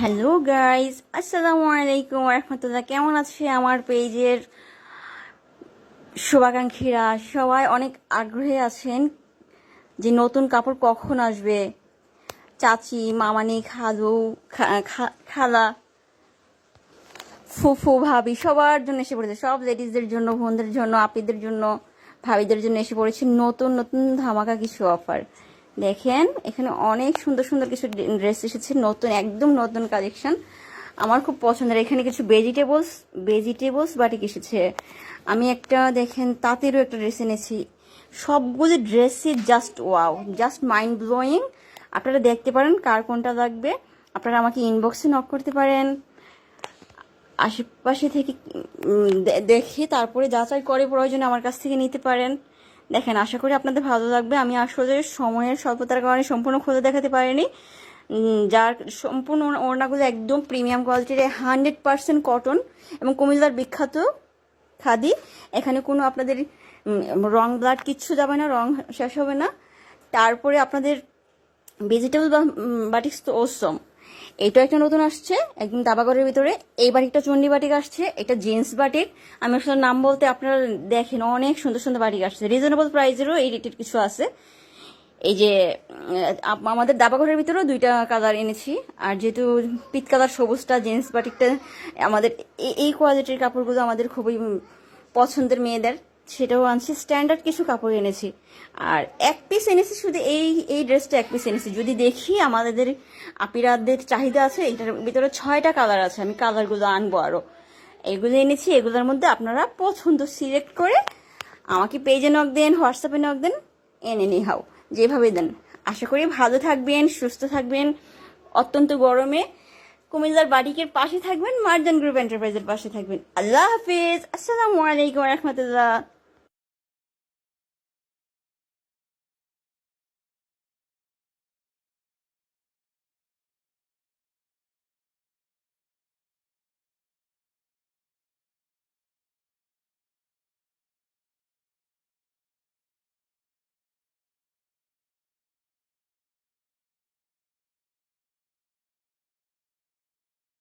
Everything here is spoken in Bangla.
হ্যালো গাইজ আসসালামু আলাইকুম রহমতুল্লাহ কেমন আছে আমার পেজের শুভাকাঙ্ক্ষীরা? সবাই অনেক আগ্রহে আছেন যে নতুন কাপড় কখন আসবে? চাচি, মামানি, খালু খালা, ফুফু, ভাবি, সবার জন্য এসে পড়েছে। সব লেডিসদের জন্য, বোনদের জন্য, আপিদের জন্য, ভাবিদের জন্য এসে পড়েছে নতুন নতুন ধামাকা কিছু অফার দেখেন, এখানে অনেক সুন্দর সুন্দর কিছু ড্রেস এসেছে, নতুন, একদম নতুন কালেকশন। আমার খুব পছন্দের, এখানে কিছু ভেজিটেবলস ভেজিটেবলস বাটিক এসেছে। আমি একটা, দেখেন, তাঁতেরও একটা ড্রেস এনেছি। সবগুলো ড্রেসই just wow just mind blowing আপনারা দেখতে পারেন কার কোনটা লাগবে। আপনারা আমাকে ইনবক্সে নক করতে পারেন। আশেপাশে থেকে দেখে তারপরে যাচাই করে প্রয়োজনে আমার কাছ থেকে নিতে পারেন। দেখেন, আশা করি আপনাদের ভালো লাগবে। আমি আসলে সময়ের স্বল্পতার কারণে সম্পূর্ণ খুলে দেখাতে পারিনি। যার সম্পূর্ণ ওড়না- ওড়নাগুলো একদম প্রিমিয়াম কোয়ালিটির হান্ড্রেড পার্সেন্ট কটন এবং কুমিল্লার বিখ্যাত খাদি। এখানে কোনো আপনাদের রং ব্লাড কিচ্ছু যাবে না, রং শেষ হবে না। তারপরে আপনাদের ভেজিটেবল বা বাটিক্স তো ওসম এটা একটা নতুন আসছে, একদম দাবাগরের ভিতরে। এই বাটিকটা চন্ডী বাটিক আসছে, এটা জিন্স বাটিক। আমি আসলে নাম বলতে আপনারা দেখেন, অনেক সুন্দর সুন্দর বাটিক আসছে। রিজনেবল প্রাইসেরও এই রেটের কিছু আছে। এই যে আমাদের দাবাঘরের ভিতরেও দুইটা কালার এনেছি। আর যেহেতু পিত কালার সবুজটা, জিন্স বাটিকটা, আমাদের এই কোয়ালিটির কাপড়গুলো আমাদের খুবই পছন্দের মেয়েদের। সেটাও আনছি। স্ট্যান্ডার্ড কিছু কাপড় এনেছি। আর এক পিস এনেছি, শুধু এই এই ড্রেসটা এক পিস এনেছি। যদি দেখি আমাদের আপিরাদের চাহিদা আছে, এটার ভিতরে ছয়টা কালার আছে, আমি কালারগুলো আনব আরও এগুলো এনেছি, এগুলোর মধ্যে আপনারা পছন্দ সিলেক্ট করে আমাকে পেজে নক দেন হোয়াটসঅ্যাপে নক দেন, এনে নিহাও যেভাবে দেন। আশা করি ভালো থাকবেন, সুস্থ থাকবেন। অত্যন্ত গরমে কুমিল্লার বাটিকের পাশে থাকবেন, মার্জান গ্রুপ এন্টারপ্রাইজের পাশে থাকবেন। আল্লাহ হাফিজ। আসসালামু আলাইকুম রহমতুল্লাহ।